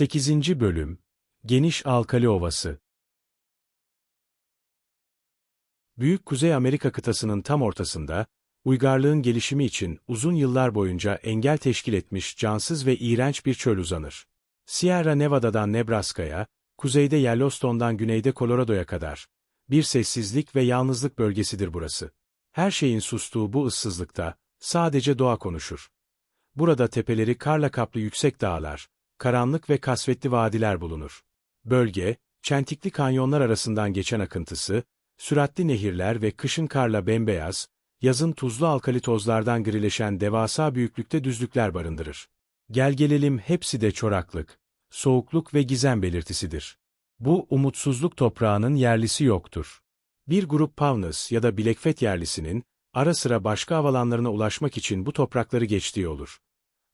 8. Bölüm Geniş Alkali Ovası Büyük Kuzey Amerika kıtasının tam ortasında, uygarlığın gelişimi için uzun yıllar boyunca engel teşkil etmiş cansız ve iğrenç bir çöl uzanır. Sierra Nevada'dan Nebraska'ya, kuzeyde Yellowstone'dan güneyde Colorado'ya kadar, bir sessizlik ve yalnızlık bölgesidir burası. Her şeyin sustuğu bu ıssızlıkta, sadece doğa konuşur. Burada tepeleri karla kaplı yüksek dağlar, karanlık ve kasvetli vadiler bulunur. Bölge, çentikli kanyonlar arasından geçen akıntısı, süratli nehirler ve kışın karla bembeyaz, yazın tuzlu alkali tozlardan grileşen devasa büyüklükte düzlükler barındırır. Gel gelelim hepsi de çoraklık, soğukluk ve gizem belirtisidir. Bu umutsuzluk toprağının yerlisi yoktur. Bir grup Pavnus ya da Bilekfet yerlisinin, ara sıra başka havalanlarına ulaşmak için bu toprakları geçtiği olur.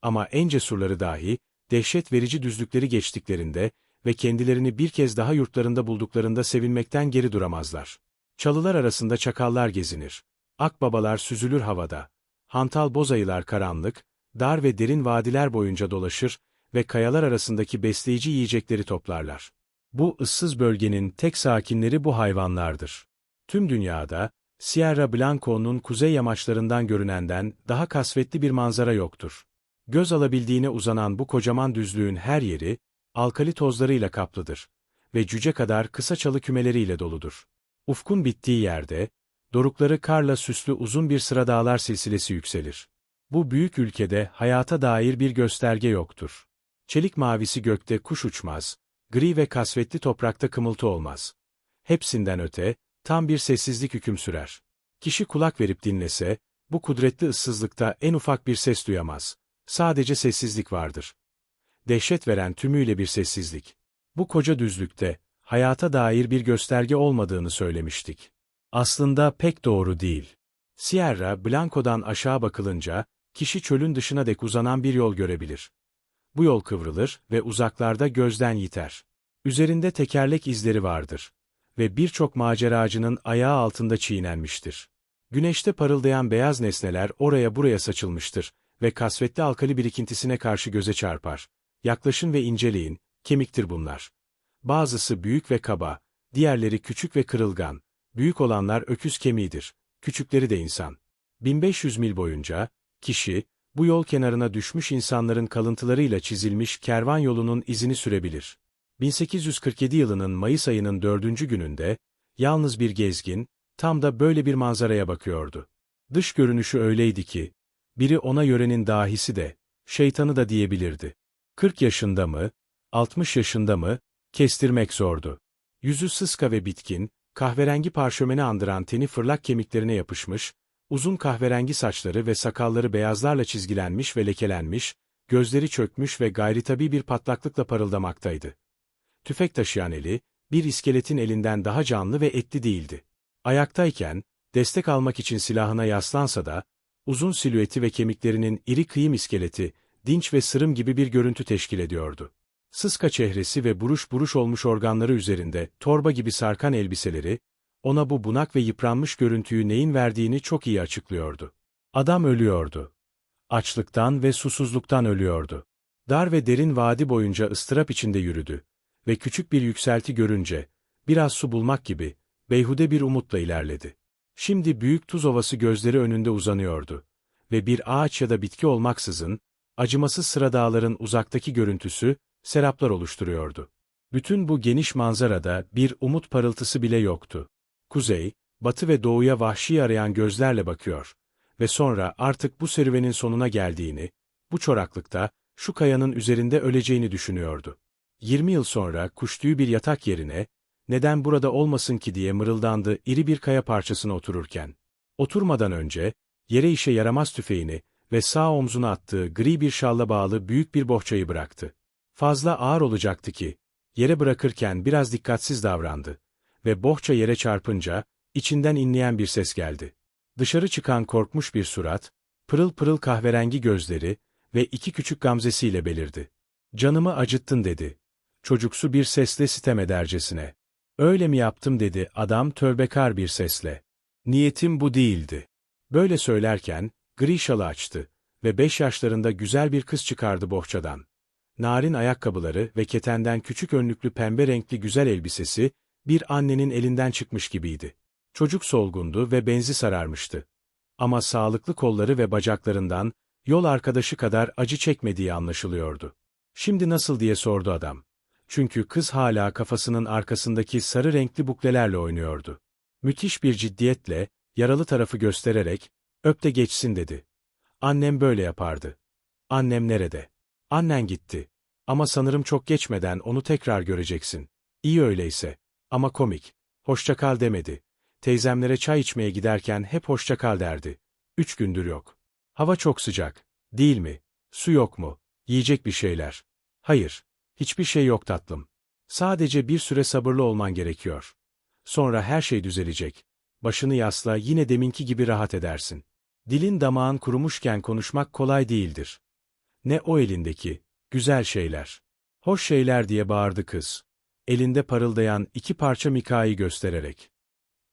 Ama en cesurları dahi, dehşet verici düzlükleri geçtiklerinde ve kendilerini bir kez daha yurtlarında bulduklarında sevinmekten geri duramazlar. Çalılar arasında çakallar gezinir. Akbabalar süzülür havada. Hantal bozayılar karanlık, dar ve derin vadiler boyunca dolaşır ve kayalar arasındaki besleyici yiyecekleri toplarlar. Bu ıssız bölgenin tek sakinleri bu hayvanlardır. Tüm dünyada, Sierra Blanco'nun kuzey yamaçlarından görünenden daha kasvetli bir manzara yoktur. Göz alabildiğine uzanan bu kocaman düzlüğün her yeri, alkali tozlarıyla kaplıdır ve cüce kadar kısa çalı kümeleriyle doludur. Ufkun bittiği yerde, dorukları karla süslü uzun bir sıra dağlar silsilesi yükselir. Bu büyük ülkede hayata dair bir gösterge yoktur. Çelik mavisi gökte kuş uçmaz, gri ve kasvetli toprakta kımıltı olmaz. Hepsinden öte, tam bir sessizlik hüküm sürer. Kişi kulak verip dinlese, bu kudretli ıssızlıkta en ufak bir ses duyamaz. Sadece sessizlik vardır. Dehşet veren tümüyle bir sessizlik. Bu koca düzlükte, hayata dair bir gösterge olmadığını söylemiştik. Aslında pek doğru değil. Sierra Blanco'dan aşağı bakılınca, kişi çölün dışına dek uzanan bir yol görebilir. Bu yol kıvrılır ve uzaklarda gözden yiter. Üzerinde tekerlek izleri vardır. Ve birçok maceracının ayağı altında çiğnenmiştir. Güneşte parıldayan beyaz nesneler oraya buraya saçılmıştır ve kasvetli alkali birikintisine karşı göze çarpar. Yaklaşın ve inceleyin, kemiktir bunlar. Bazısı büyük ve kaba, diğerleri küçük ve kırılgan. Büyük olanlar öküz kemiğidir, küçükleri de insan. 1500 mil boyunca, kişi, bu yol kenarına düşmüş insanların kalıntılarıyla çizilmiş kervan yolunun izini sürebilir. 1847 yılının Mayıs ayının dördüncü gününde, yalnız bir gezgin, tam da böyle bir manzaraya bakıyordu. Dış görünüşü öyleydi ki, biri ona yörenin dahisi de, şeytanı da diyebilirdi. 40 yaşında mı, 60 yaşında mı, kestirmek zordu. Yüzü sıska ve bitkin, kahverengi parşömeni andıran teni fırlak kemiklerine yapışmış, uzun kahverengi saçları ve sakalları beyazlarla çizgilenmiş ve lekelenmiş, gözleri çökmüş ve gayri bir patlaklıkla parıldamaktaydı. Tüfek taşıyan eli, bir iskeletin elinden daha canlı ve etli değildi. Ayaktayken, destek almak için silahına yaslansa da, uzun silüeti ve kemiklerinin iri kıyım iskeleti, dinç ve sırım gibi bir görüntü teşkil ediyordu. Sıska çehresi ve buruş buruş olmuş organları üzerinde torba gibi sarkan elbiseleri, ona bu bunak ve yıpranmış görüntüyü neyin verdiğini çok iyi açıklıyordu. Adam ölüyordu. Açlıktan ve susuzluktan ölüyordu. Dar ve derin vadi boyunca ıstırap içinde yürüdü ve küçük bir yükselti görünce, biraz su bulmak gibi, beyhude bir umutla ilerledi. Şimdi büyük tuz ovası gözleri önünde uzanıyordu ve bir ağaç ya da bitki olmaksızın, acımasız sıra dağların uzaktaki görüntüsü, seraplar oluşturuyordu. Bütün bu geniş manzarada bir umut parıltısı bile yoktu. Kuzey, batı ve doğuya vahşi arayan gözlerle bakıyor ve sonra artık bu serüvenin sonuna geldiğini, bu çoraklıkta, şu kayanın üzerinde öleceğini düşünüyordu. 20 yıl sonra kuştuğu bir yatak yerine, neden burada olmasın ki diye mırıldandı iri bir kaya parçasına otururken. Oturmadan önce, yere işe yaramaz tüfeğini ve sağ omzuna attığı gri bir şalla bağlı büyük bir bohçayı bıraktı. Fazla ağır olacaktı ki, yere bırakırken biraz dikkatsiz davrandı ve bohça yere çarpınca, içinden inleyen bir ses geldi. Dışarı çıkan korkmuş bir surat, pırıl pırıl kahverengi gözleri ve iki küçük gamzesiyle belirdi. Canımı acıttın dedi. Çocuksu bir sesle sitem edercesine. Öyle mi yaptım dedi adam tövbekar bir sesle. Niyetim bu değildi. Böyle söylerken, gri şalı açtı ve beş yaşlarında güzel bir kız çıkardı bohçadan. Narin ayakkabıları ve ketenden küçük önlüklü pembe renkli güzel elbisesi, bir annenin elinden çıkmış gibiydi. Çocuk solgundu ve benzi sararmıştı. Ama sağlıklı kolları ve bacaklarından, yol arkadaşı kadar acı çekmediği anlaşılıyordu. Şimdi nasıl diye sordu adam. Çünkü kız hala kafasının arkasındaki sarı renkli buklelerle oynuyordu. Müthiş bir ciddiyetle, yaralı tarafı göstererek, öp de geçsin dedi. Annem böyle yapardı. Annem nerede? Annen gitti. Ama sanırım çok geçmeden onu tekrar göreceksin. İyi öyleyse. Ama komik. Hoşça kal demedi. Teyzemlere çay içmeye giderken hep hoşça kal derdi. Üç gündür yok. Hava çok sıcak. Değil mi? Su yok mu? Yiyecek bir şeyler. Hayır. Hiçbir şey yok tatlım. Sadece bir süre sabırlı olman gerekiyor. Sonra her şey düzelecek. Başını yasla yine deminki gibi rahat edersin. Dilin damağın kurumuşken konuşmak kolay değildir. Ne o elindeki, güzel şeyler. Hoş şeyler diye bağırdı kız. Elinde parıldayan iki parça mikayı göstererek.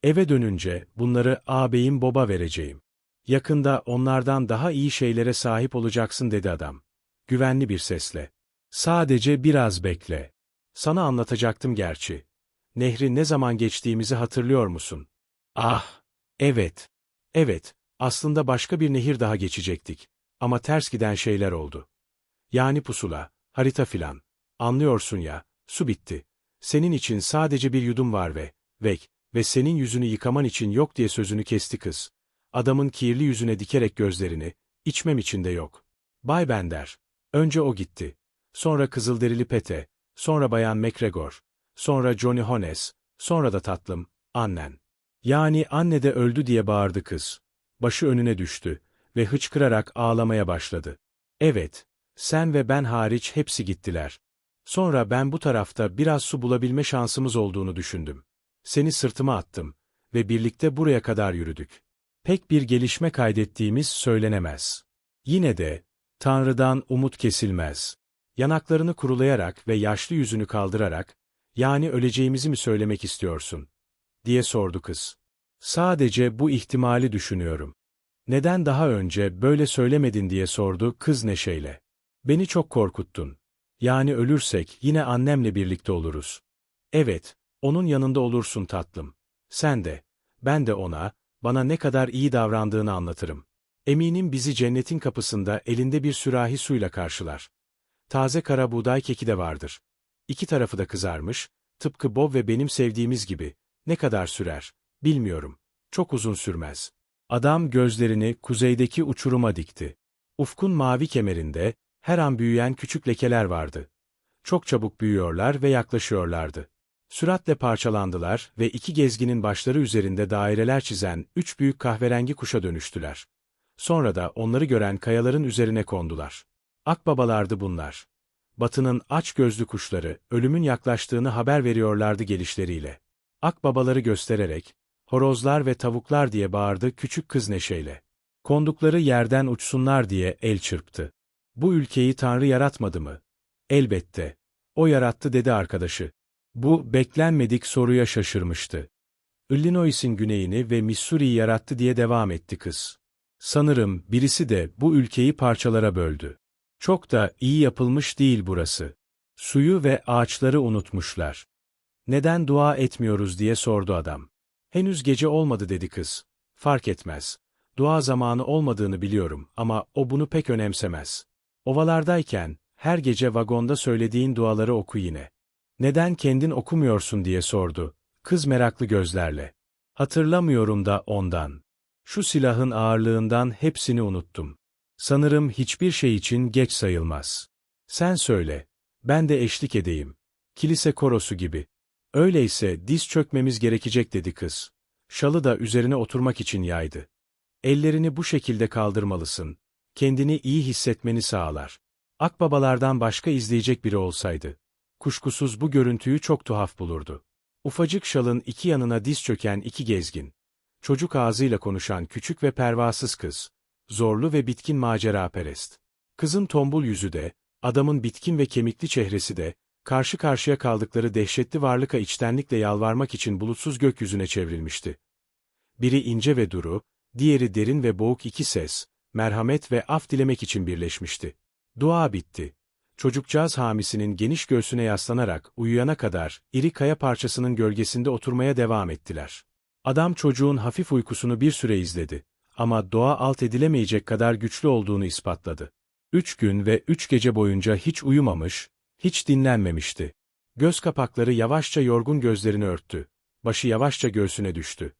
Eve dönünce bunları ağabeyim Bob'a vereceğim. Yakında onlardan daha iyi şeylere sahip olacaksın dedi adam. Güvenli bir sesle. Sadece biraz bekle. Sana anlatacaktım gerçi. Nehri ne zaman geçtiğimizi hatırlıyor musun? Ah, evet. Evet, aslında başka bir nehir daha geçecektik. Ama ters giden şeyler oldu. Yani pusula, harita filan. Anlıyorsun ya, su bitti. Senin için sadece bir yudum var ve, vek, ve senin yüzünü yıkaman için yok diye sözünü kesti kız. Adamın kirli yüzüne dikerek gözlerini, içmem için de yok. Bay Bender. Önce o gitti. Sonra Kızılderili Pete, sonra Bayan McGregor, sonra Johnny Hones, sonra da tatlım, annen. Yani anne de öldü diye bağırdı kız. Başı önüne düştü ve hıçkırarak ağlamaya başladı. Evet, sen ve ben hariç hepsi gittiler. Sonra ben bu tarafta biraz su bulabilme şansımız olduğunu düşündüm. Seni sırtıma attım ve birlikte buraya kadar yürüdük. Pek bir gelişme kaydettiğimiz söylenemez. Yine de, Tanrı'dan umut kesilmez. Yanaklarını kurulayarak ve yaşlı yüzünü kaldırarak, yani öleceğimizi mi söylemek istiyorsun? diye sordu kız. Sadece bu ihtimali düşünüyorum. Neden daha önce böyle söylemedin diye sordu kız neşeyle. Beni çok korkuttun. Yani ölürsek yine annemle birlikte oluruz. Evet, onun yanında olursun tatlım. Sen de, ben de ona, bana ne kadar iyi davrandığını anlatırım. Eminim bizi cennetin kapısında elinde bir sürahi suyla karşılar. Taze kara buğday keki de vardır. İki tarafı da kızarmış, tıpkı Bob ve benim sevdiğimiz gibi. Ne kadar sürer, bilmiyorum. Çok uzun sürmez. Adam gözlerini kuzeydeki uçuruma dikti. Ufkun mavi kemerinde, her an büyüyen küçük lekeler vardı. Çok çabuk büyüyorlar ve yaklaşıyorlardı. Süratle parçalandılar ve iki gezginin başları üzerinde daireler çizen üç büyük kahverengi kuşa dönüştüler. Sonra da onları gören kayaların üzerine kondular. Akbabalardı bunlar. Batının aç gözlü kuşları, ölümün yaklaştığını haber veriyorlardı gelişleriyle. Akbabaları göstererek, horozlar ve tavuklar diye bağırdı küçük kız neşeyle. Kondukları yerden uçsunlar diye el çırptı. Bu ülkeyi Tanrı yaratmadı mı? Elbette. O yarattı dedi arkadaşı. Bu, beklenmedik soruya şaşırmıştı. Illinois'in güneyini ve Missouri'yi yarattı diye devam etti kız. Sanırım birisi de bu ülkeyi parçalara böldü. Çok da iyi yapılmış değil burası. Suyu ve ağaçları unutmuşlar. Neden dua etmiyoruz diye sordu adam. Henüz gece olmadı dedi kız. Fark etmez. Dua zamanı olmadığını biliyorum ama o bunu pek önemsemez. Ovalardayken, her gece vagonda söylediğin duaları oku yine. Neden kendin okumuyorsun diye sordu. Kız meraklı gözlerle. Hatırlamıyorum da ondan. Şu silahın ağırlığından hepsini unuttum. Sanırım hiçbir şey için geç sayılmaz. Sen söyle. Ben de eşlik edeyim. Kilise korosu gibi. Öyleyse diz çökmemiz gerekecek dedi kız. Şalı da üzerine oturmak için yaydı. Ellerini bu şekilde kaldırmalısın. Kendini iyi hissetmeni sağlar. Akbabalardan başka izleyecek biri olsaydı. Kuşkusuz bu görüntüyü çok tuhaf bulurdu. Ufacık şalın iki yanına diz çöken iki gezgin. Çocuk ağzıyla konuşan küçük ve pervasız kız. Zorlu ve bitkin macera perest. Kızın tombul yüzü de, adamın bitkin ve kemikli çehresi de, karşı karşıya kaldıkları dehşetli varlıka içtenlikle yalvarmak için bulutsuz gökyüzüne çevrilmişti. Biri ince ve duru, diğeri derin ve boğuk iki ses, merhamet ve af dilemek için birleşmişti. Dua bitti. Çocukcağız hamisinin geniş göğsüne yaslanarak uyuyana kadar iri kaya parçasının gölgesinde oturmaya devam ettiler. Adam çocuğun hafif uykusunu bir süre izledi. Ama doğa alt edilemeyecek kadar güçlü olduğunu ispatladı. Üç gün ve üç gece boyunca hiç uyumamış, hiç dinlenmemişti. Göz kapakları yavaşça yorgun gözlerini örttü. Başı yavaşça göğsüne düştü.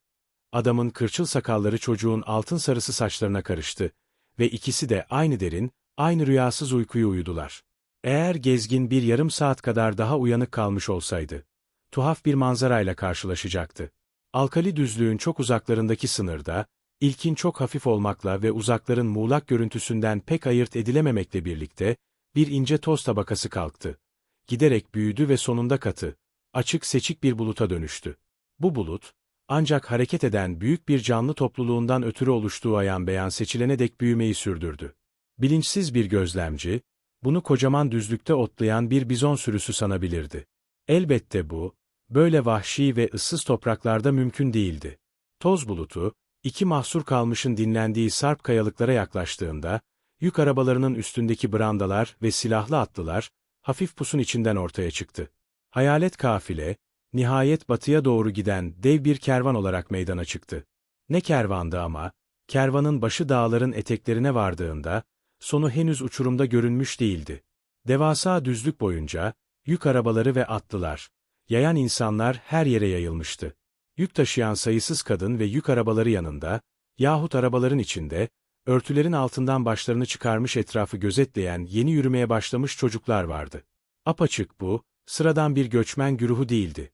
Adamın kırçıl sakalları çocuğun altın sarısı saçlarına karıştı ve ikisi de aynı derin, aynı rüyasız uykuyu uyudular. Eğer gezgin bir yarım saat kadar daha uyanık kalmış olsaydı, tuhaf bir manzarayla karşılaşacaktı. Alkali düzlüğün çok uzaklarındaki sınırda, ilkin çok hafif olmakla ve uzakların muğlak görüntüsünden pek ayırt edilememekle birlikte, bir ince toz tabakası kalktı. Giderek büyüdü ve sonunda katı, açık seçik bir buluta dönüştü. Bu bulut, ancak hareket eden büyük bir canlı topluluğundan ötürü oluştuğu ayan beyan seçilene dek büyümeyi sürdürdü. Bilinçsiz bir gözlemci, bunu kocaman düzlükte otlayan bir bizon sürüsü sanabilirdi. Elbette bu, böyle vahşi ve ıssız topraklarda mümkün değildi. Toz bulutu, iki mahsur kalmışın dinlendiği sarp kayalıklara yaklaştığında, yük arabalarının üstündeki brandalar ve silahlı atlılar, hafif pusun içinden ortaya çıktı. Hayalet kafile, nihayet batıya doğru giden dev bir kervan olarak meydana çıktı. Ne kervandı ama, kervanın başı dağların eteklerine vardığında, sonu henüz uçurumda görünmüş değildi. Devasa düzlük boyunca, yük arabaları ve atlılar, yayan insanlar her yere yayılmıştı. Yük taşıyan sayısız kadın ve yük arabaları yanında, yahut arabaların içinde, örtülerin altından başlarını çıkarmış etrafı gözetleyen yeni yürümeye başlamış çocuklar vardı. Apaçık bu, sıradan bir göçmen güruhu değildi.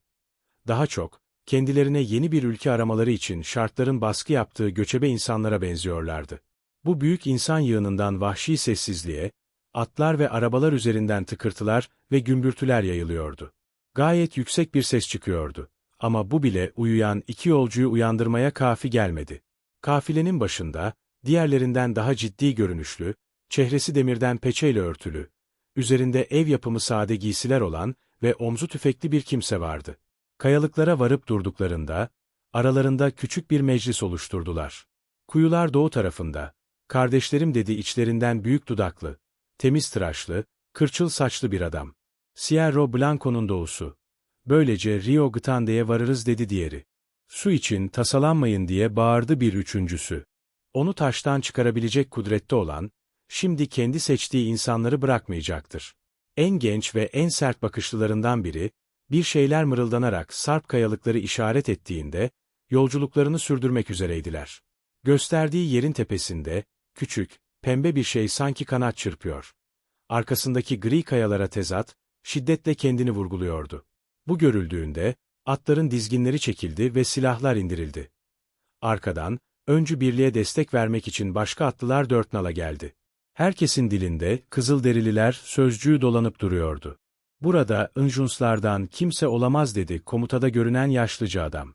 Daha çok, kendilerine yeni bir ülke aramaları için şartların baskı yaptığı göçebe insanlara benziyorlardı. Bu büyük insan yığınından vahşi sessizliğe, atlar ve arabalar üzerinden tıkırtılar ve gümbürtüler yayılıyordu. Gayet yüksek bir ses çıkıyordu. Ama bu bile uyuyan iki yolcuyu uyandırmaya kafi gelmedi. Kafilenin başında, diğerlerinden daha ciddi görünüşlü, çehresi demirden peçeyle örtülü, üzerinde ev yapımı sade giysiler olan ve omzu tüfekli bir kimse vardı. Kayalıklara varıp durduklarında, aralarında küçük bir meclis oluşturdular. Kuyular doğu tarafında, kardeşlerim dedi içlerinden büyük dudaklı, temiz tıraşlı, kırçıl saçlı bir adam. Sierra Blanco'nun doğusu. Böylece Rio Grande'ye varırız dedi diğeri. Su için tasalanmayın diye bağırdı bir üçüncüsü. Onu taştan çıkarabilecek kudrette olan, şimdi kendi seçtiği insanları bırakmayacaktır. En genç ve en sert bakışlılarından biri, bir şeyler mırıldanarak sarp kayalıkları işaret ettiğinde, yolculuklarını sürdürmek üzereydiler. Gösterdiği yerin tepesinde, küçük, pembe bir şey sanki kanat çırpıyor. Arkasındaki gri kayalara tezat, şiddetle kendini vurguluyordu. Bu görüldüğünde, atların dizginleri çekildi ve silahlar indirildi. Arkadan, öncü birliğe destek vermek için başka atlılar dört nala geldi. Herkesin dilinde, Kızılderililer sözcüğü dolanıp duruyordu. Burada, Injunslardan kimse olamaz dedi komutada görünen yaşlıca adam.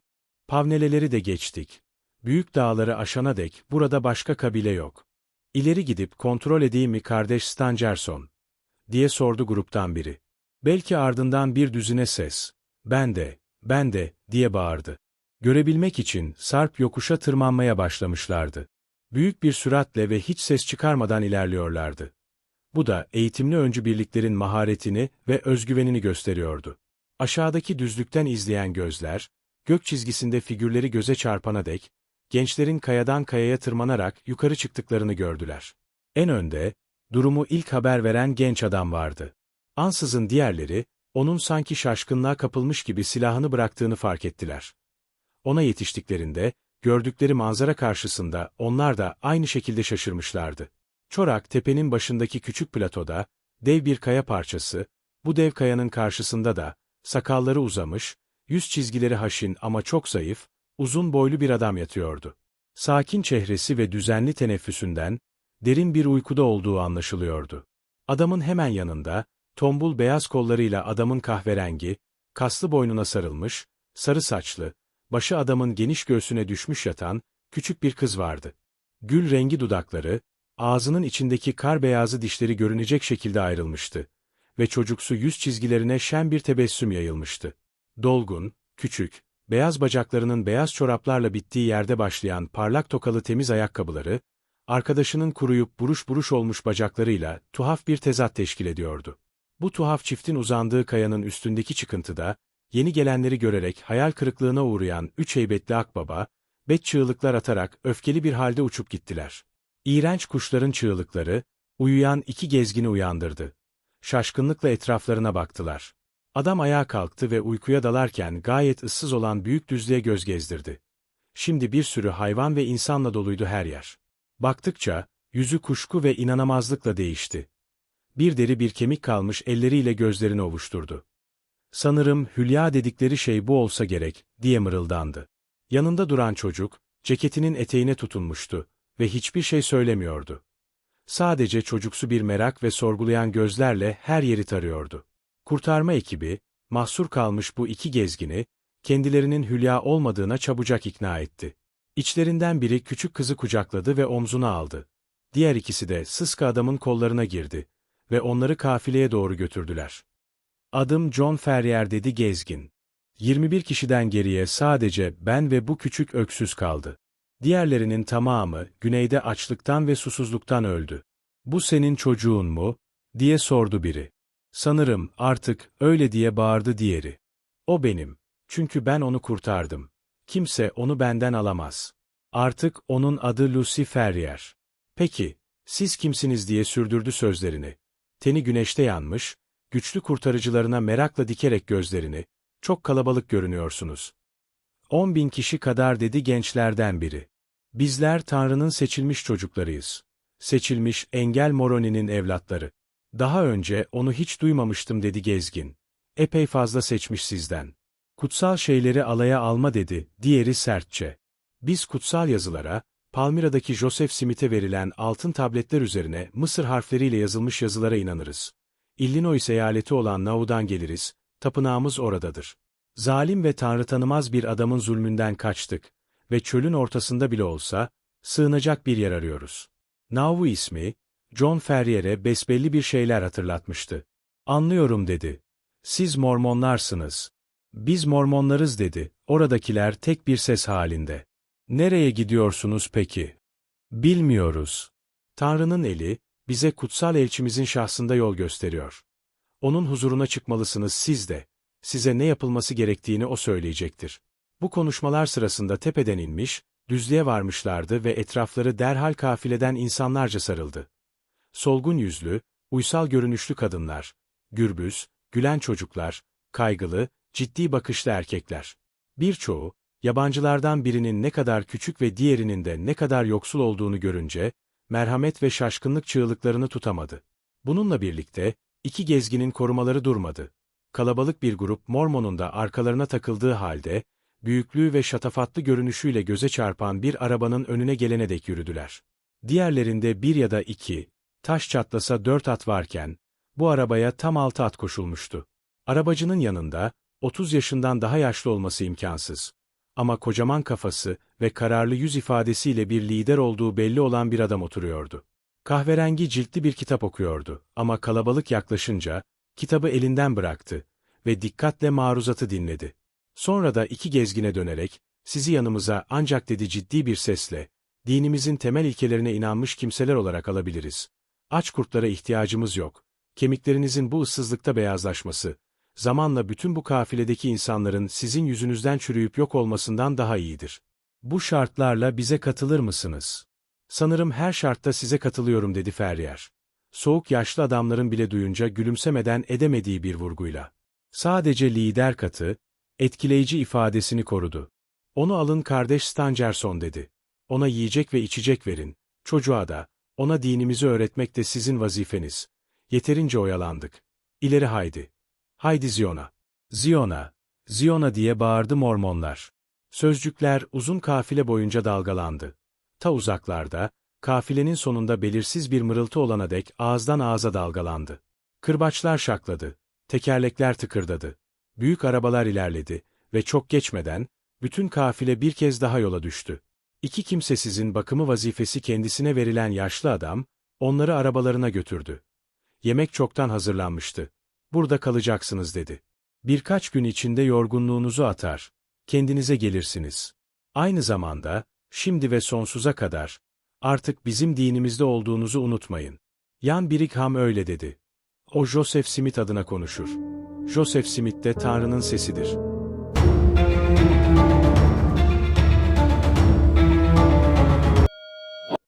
Pavneleleri de geçtik. Büyük dağları aşana dek burada başka kabile yok. İleri gidip kontrol edeyim mi kardeş Stangerson? diye sordu gruptan biri. Belki ardından bir düzine ses. Ben de, ben de, diye bağırdı. Görebilmek için Sarp yokuşa tırmanmaya başlamışlardı. Büyük bir süratle ve hiç ses çıkarmadan ilerliyorlardı. Bu da eğitimli öncü birliklerin maharetini ve özgüvenini gösteriyordu. Aşağıdaki düzlükten izleyen gözler, gök çizgisinde figürleri göze çarpana dek, gençlerin kayadan kayaya tırmanarak yukarı çıktıklarını gördüler. En önde, durumu ilk haber veren genç adam vardı. Ansızın diğerleri, onun sanki şaşkınlığa kapılmış gibi silahını bıraktığını fark ettiler. Ona yetiştiklerinde, gördükleri manzara karşısında onlar da aynı şekilde şaşırmışlardı. Çorak tepenin başındaki küçük platoda, dev bir kaya parçası, bu dev kayanın karşısında da, sakalları uzamış, yüz çizgileri haşin ama çok zayıf, uzun boylu bir adam yatıyordu. Sakin çehresi ve düzenli teneffüsünden, derin bir uykuda olduğu anlaşılıyordu. Adamın hemen yanında, tombul beyaz kollarıyla adamın kahverengi, kaslı boynuna sarılmış, sarı saçlı, başı adamın geniş göğsüne düşmüş yatan, küçük bir kız vardı. Gül rengi dudakları, ağzının içindeki kar beyazı dişleri görünecek şekilde ayrılmıştı ve çocuksu yüz çizgilerine şen bir tebessüm yayılmıştı. Dolgun, küçük, beyaz bacaklarının beyaz çoraplarla bittiği yerde başlayan parlak tokalı temiz ayakkabıları, arkadaşının kuruyup buruş buruş olmuş bacaklarıyla tuhaf bir tezat teşkil ediyordu. Bu tuhaf çiftin uzandığı kayanın üstündeki çıkıntıda, yeni gelenleri görerek hayal kırıklığına uğrayan üç heybetli akbaba, bet çığlıklar atarak öfkeli bir halde uçup gittiler. İğrenç kuşların çığlıkları, uyuyan iki gezgini uyandırdı. Şaşkınlıkla etraflarına baktılar. Adam ayağa kalktı ve uykuya dalarken gayet ıssız olan büyük düzlüğe göz gezdirdi. Şimdi bir sürü hayvan ve insanla doluydu her yer. Baktıkça, yüzü kuşku ve inanamazlıkla değişti. Bir deri bir kemik kalmış elleriyle gözlerini ovuşturdu. Sanırım hülya dedikleri şey bu olsa gerek, diye mırıldandı. Yanında duran çocuk, ceketinin eteğine tutunmuştu ve hiçbir şey söylemiyordu. Sadece çocuksu bir merak ve sorgulayan gözlerle her yeri tarıyordu. Kurtarma ekibi, mahsur kalmış bu iki gezgini, kendilerinin hülya olmadığına çabucak ikna etti. İçlerinden biri küçük kızı kucakladı ve omzuna aldı. Diğer ikisi de sıska adamın kollarına girdi ve onları kafileye doğru götürdüler. Adım John Ferrier dedi gezgin. 21 kişiden geriye sadece ben ve bu küçük öksüz kaldı. Diğerlerinin tamamı güneyde açlıktan ve susuzluktan öldü. Bu senin çocuğun mu? diye sordu biri. Sanırım artık öyle diye bağırdı diğeri. O benim. Çünkü ben onu kurtardım. Kimse onu benden alamaz. Artık onun adı Lucy Ferrier. Peki, siz kimsiniz diye sürdürdü sözlerini. Teni güneşte yanmış, güçlü kurtarıcılarına merakla dikerek gözlerini, çok kalabalık görünüyorsunuz. On bin kişi kadar dedi gençlerden biri. Bizler Tanrı'nın seçilmiş çocuklarıyız. Seçilmiş Engel Moroni'nin evlatları. Daha önce onu hiç duymamıştım dedi gezgin. Epey fazla seçmiş sizden. Kutsal şeyleri alaya alma dedi, diğeri sertçe. Biz kutsal yazılara, Palmira'daki Joseph Smith'e verilen altın tabletler üzerine Mısır harfleriyle yazılmış yazılara inanırız. Illinois eyaleti olan Nau'dan geliriz, tapınağımız oradadır. Zalim ve tanrı tanımaz bir adamın zulmünden kaçtık ve çölün ortasında bile olsa, sığınacak bir yer arıyoruz. Nauvoo ismi, John Ferrier'e besbelli bir şeyler hatırlatmıştı. Anlıyorum dedi. Siz Mormonlarsınız. Biz Mormonlarız dedi, oradakiler tek bir ses halinde. Nereye gidiyorsunuz peki? Bilmiyoruz. Tanrı'nın eli, bize kutsal elçimizin şahsında yol gösteriyor. Onun huzuruna çıkmalısınız siz de. Size ne yapılması gerektiğini o söyleyecektir. Bu konuşmalar sırasında tepeden inmiş, düzlüğe varmışlardı ve etrafları derhal kafileden insanlarca sarıldı. Solgun yüzlü, uysal görünüşlü kadınlar, gürbüz, gülen çocuklar, kaygılı, ciddi bakışlı erkekler. Birçoğu, yabancılardan birinin ne kadar küçük ve diğerinin de ne kadar yoksul olduğunu görünce, merhamet ve şaşkınlık çığlıklarını tutamadı. Bununla birlikte, iki gezginin korumaları durmadı. Kalabalık bir grup Mormon'un da arkalarına takıldığı halde, büyüklüğü ve şatafatlı görünüşüyle göze çarpan bir arabanın önüne gelene dek yürüdüler. Diğerlerinde bir ya da iki, taş çatlasa dört at varken, bu arabaya tam altı at koşulmuştu. Arabacının yanında, 30 yaşından daha yaşlı olması imkansız. Ama kocaman kafası ve kararlı yüz ifadesiyle bir lider olduğu belli olan bir adam oturuyordu. Kahverengi ciltli bir kitap okuyordu ama kalabalık yaklaşınca, kitabı elinden bıraktı ve dikkatle maruzatı dinledi. Sonra da iki gezgine dönerek, sizi yanımıza ancak dedi ciddi bir sesle, dinimizin temel ilkelerine inanmış kimseler olarak alabiliriz. Aç kurtlara ihtiyacımız yok. Kemiklerinizin bu ıssızlıkta beyazlaşması, zamanla bütün bu kafiledeki insanların sizin yüzünüzden çürüyüp yok olmasından daha iyidir. Bu şartlarla bize katılır mısınız? Sanırım her şartta size katılıyorum dedi Ferrier. Soğuk yaşlı adamların bile duyunca gülümsemeden edemediği bir vurguyla. Sadece lider katı, etkileyici ifadesini korudu. Onu alın kardeş Stangerson dedi. Ona yiyecek ve içecek verin. Çocuğa da, ona dinimizi öğretmek de sizin vazifeniz. Yeterince oyalandık. İleri haydi. Haydi Ziyon'a. Ziyon'a. Ziyon'a diye bağırdı Mormonlar. Sözcükler uzun kafile boyunca dalgalandı. Ta uzaklarda, kafilenin sonunda belirsiz bir mırıltı olana dek ağızdan ağza dalgalandı. Kırbaçlar şakladı. Tekerlekler tıkırdadı. Büyük arabalar ilerledi ve çok geçmeden, bütün kafile bir kez daha yola düştü. İki kimsesizin bakımı vazifesi kendisine verilen yaşlı adam, onları arabalarına götürdü. Yemek çoktan hazırlanmıştı. Burada kalacaksınız dedi. Birkaç gün içinde yorgunluğunuzu atar, kendinize gelirsiniz. Aynı zamanda, şimdi ve sonsuza kadar, artık bizim dinimizde olduğunuzu unutmayın. Yan Birikham öyle dedi. O Joseph Smith adına konuşur. Joseph Smith de Tanrı'nın sesidir.